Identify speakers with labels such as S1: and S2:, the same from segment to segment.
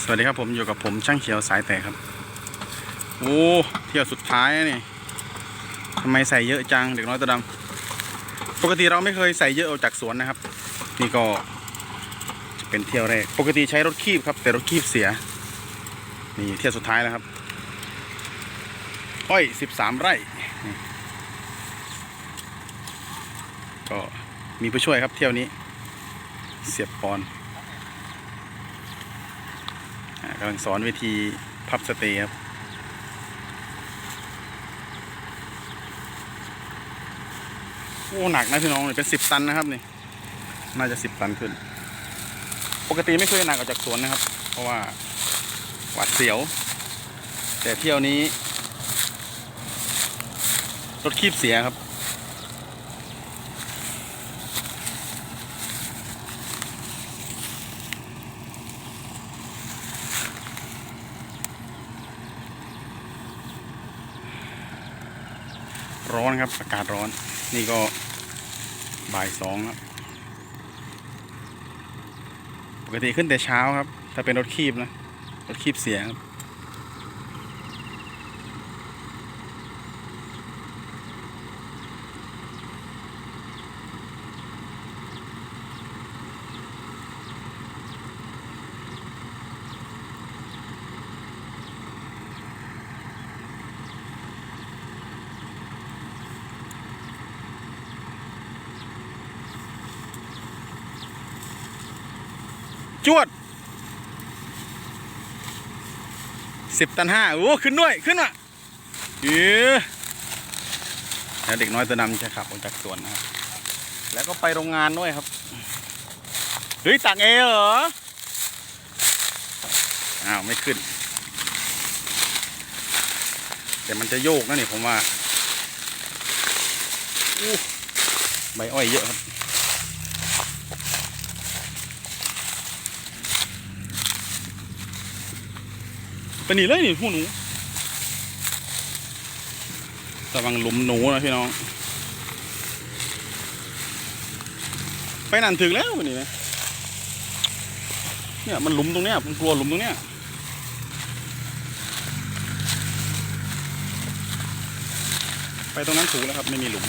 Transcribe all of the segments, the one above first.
S1: สวัสดีครับผมอยู่กับผมช่างเขียวสายแตกครับ โอ้เที่ยวสุดท้ายนี่ทำไมใส่เยอะจังเด็กน้อยตัวดำปกติเราไม่เคยใส่เยอะออกจากสวนนะครับ นี่ก็จะเป็นเที่ยวแรก ปกติใช้รถคีบครับ แต่รถคีบเสีย นี่เที่ยวสุดท้ายแล้วครับ อ้อยสิบสามไร่ก็มีผู้ช่วยครับเที่ยวนี้ เสียบปอน กำลังสอนวิธีพับสเตย์ครับโอ้หนักนะพี่น้องเป็นสิบตันนะครับนี่น่าจะสิบตันขึ้น ปกติไม่เคยหนักออกจากสวนนะครับ เพราะว่าหวาดเสียว แต่เที่ยวนี้รถคีบเสียครับ ร้อนครับ อากาศร้อน นี่ก็บ่ายสองครับปกติขึ้นแต่เช้าครับ ถ้าเป็นรถคีบนะ รถคีบเสียครับ จวดสิบตันห้าโอ้ ขึ้นด้วย ขึ้นว่ะเออแล้วเด็กน้อยตัวดำจะขับออกจากสวนนะครับ แล้วก็ไปโรงงานด้วยครับ เฮ้ยตักเอเหรอ อ้าว ไม่ขึ้น แต่มันจะโยกนะนี่ผมว่าอู้ใบอ้อยเยอะครับ ไปหนีเลยนี่พวกหนูระวังหลุมหนูนะพี่น้อง ไปนั่นถึงแล้ววันนี้นะเนี่ยมันหลุมตรงเนี้ยผมกลัวหลุมตรงเนี้ยไปตรงนั้นถูกแล้วครับ ไม่มีหลุม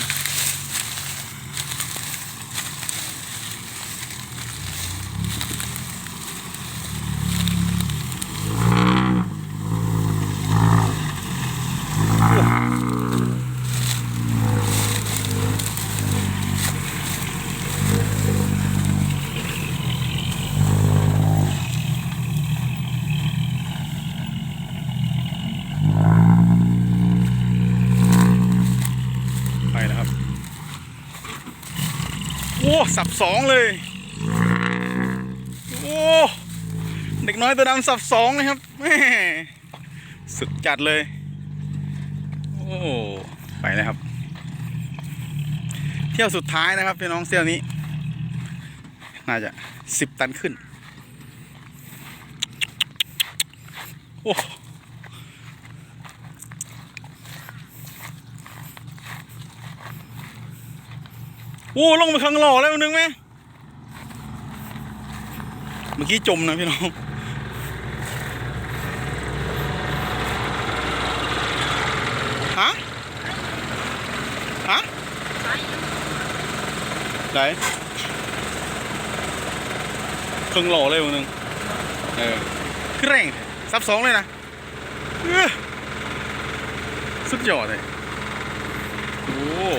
S1: ไปแล้วครับ โอ้ สับสองเลย โอ้เด็กน้อยตัวดำสับสองเลยครับแม่สุดจัดเลย โอ้ไปแล้วครับ เที่ยวสุดท้ายนะครับพี่น้องเที่ยวนี้ น่าจะสิบตันขึ้น โอ้ โอ้ลงไปข้างหล่อแล้วนึงไหมเมื่อกี้จมนะพี่น้องฮะฮะไหนครึ่งหล่อเลยมึงนึงเออคือแรงซับสองเลยนะเอ้อสุดยอดเลยโอ้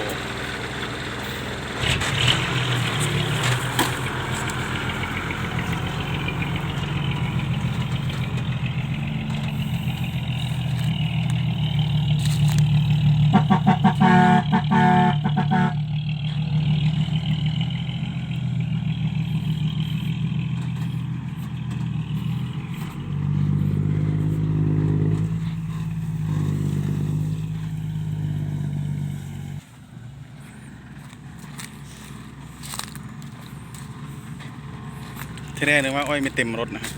S1: ที่แรกเลยว่า อ้อยไม่เต็มรถนะครับ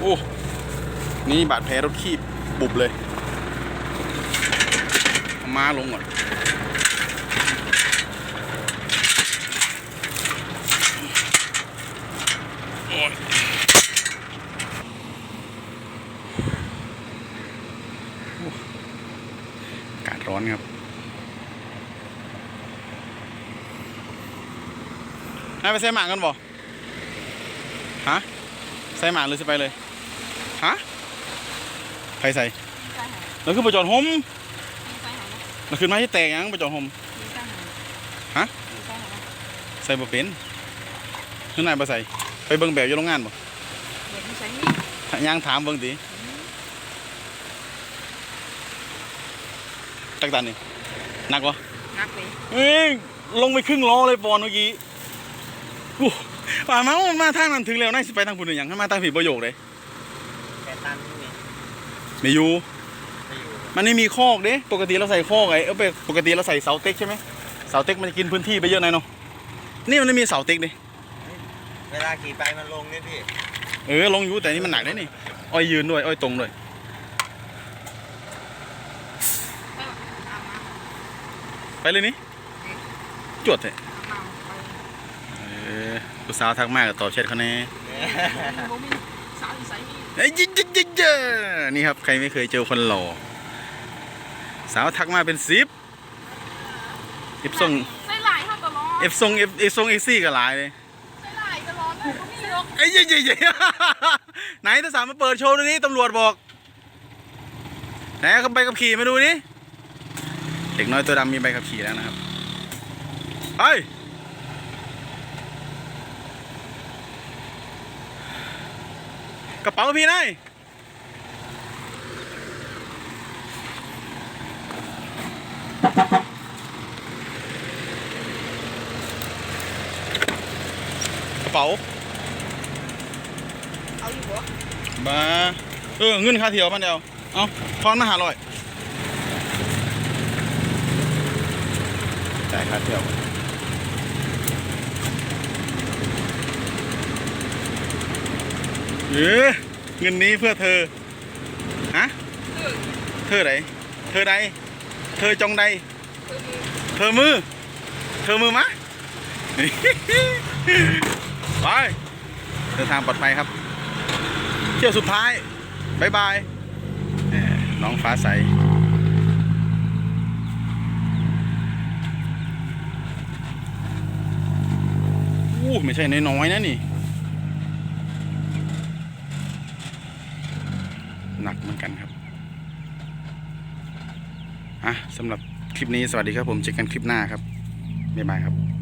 S1: โอ้ นี่บาดแผลรถขีบบุบเลย มาลงก่อนอาการร้อนครับ ให้ไปใส่หมากกันบ่ฮะใส่หมากหรือจะไปเลยฮะใครใส่
S2: ใช่หา
S1: แล้วคือประจอดหม
S2: ใช่หา
S1: แล้วขึ้นมาที่แตกยังประจอดหม
S2: ใช่หา
S1: ฮะ
S2: ใช่หา
S1: ใส่บ่เป็นขึ้นนายบ่ใส่ไปเบิ่งแบบอยู่โรงงานบ่
S2: เด็กไม่ใช่มี
S1: ย่างถามเบิ่งติจักตันนี่หนักบ่
S2: นักเลย
S1: เอ้ยลงไปครึ่งล้อเลยปอนเมื่อกี้ อู้ป่ามามันมาทางนั้นถึงแล้วนายสิไปทางพุ่นหรือยังให้มาทางผีประโยคเลย
S3: แปดตันนี่
S1: ไม่อยู่
S3: ไม่อยู่
S1: มันไม่มีคอกเด้ปกติเราใส่คอกไอ้เออไปปกติเราใส่เสาเต็กใช่ไหมเสาเต็กมันจะกินพื้นที่ไปเยอะหน่อยเนาะนี่มันไม่มีเสาเต็กดิ
S3: เวลาขี่ไปมันลงนี่พี่
S1: เออลงอยู่แต่นี่มันหนักเลยนี่อ้อยยืนด้วยอ้อยตรงด้วย
S2: อามา
S1: ไปเลยนี่จวดเลย
S2: อามาไป
S1: เออ ผู้สาวทักมากกับตอบแชทเขาแน่
S2: โมมีสาวอีสายมี
S1: เอ้ยจิ๊ดจิ๊ดจิ๊ดจิ๊ดนี่ครับใครไม่เคยเจอคนหล่อ สาวทักมาเป็นสิบเอฟส่ง
S2: ใส่หลายเขาตลอด
S1: เอฟส่งเอฟเอฟส่งเอฟซี่ก็หลายเลย
S2: ใส่หลายตลอดเลยเขามียก
S1: ไอ้เย้ยเย้ยไหนถ้าสามมาเปิดโชว์ดูนี่ตำรวจบอก ไหนเอาใบขับขี่มาดูนี่เด็กน้อยตัวดำมีใบขับขี่แล้วนะครับไป กระเป๋าพี่นายกระเป๋า
S2: เอาอยู่บ่
S1: บ้าเออเงินค่าเที่ยวมันเดียวเอาทอนมาหาร้อยจ่ายค่าเที่ยว เออเงินนี้เพื่อเธอฮะเธอไหนเธอใดเธอจงใดเธอมือ เธอมือมะไปเดินทางปลอดภัยครับ เที่ยวสุดท้ายบายบายน้องฟ้าใสอู้ไม่ใช่น้อยๆนะนี่ หนักเหมือนกันครับอะสำหรับคลิปนี้สวัสดีครับผมเจอกันคลิปหน้าครับบ๊ายบายครับ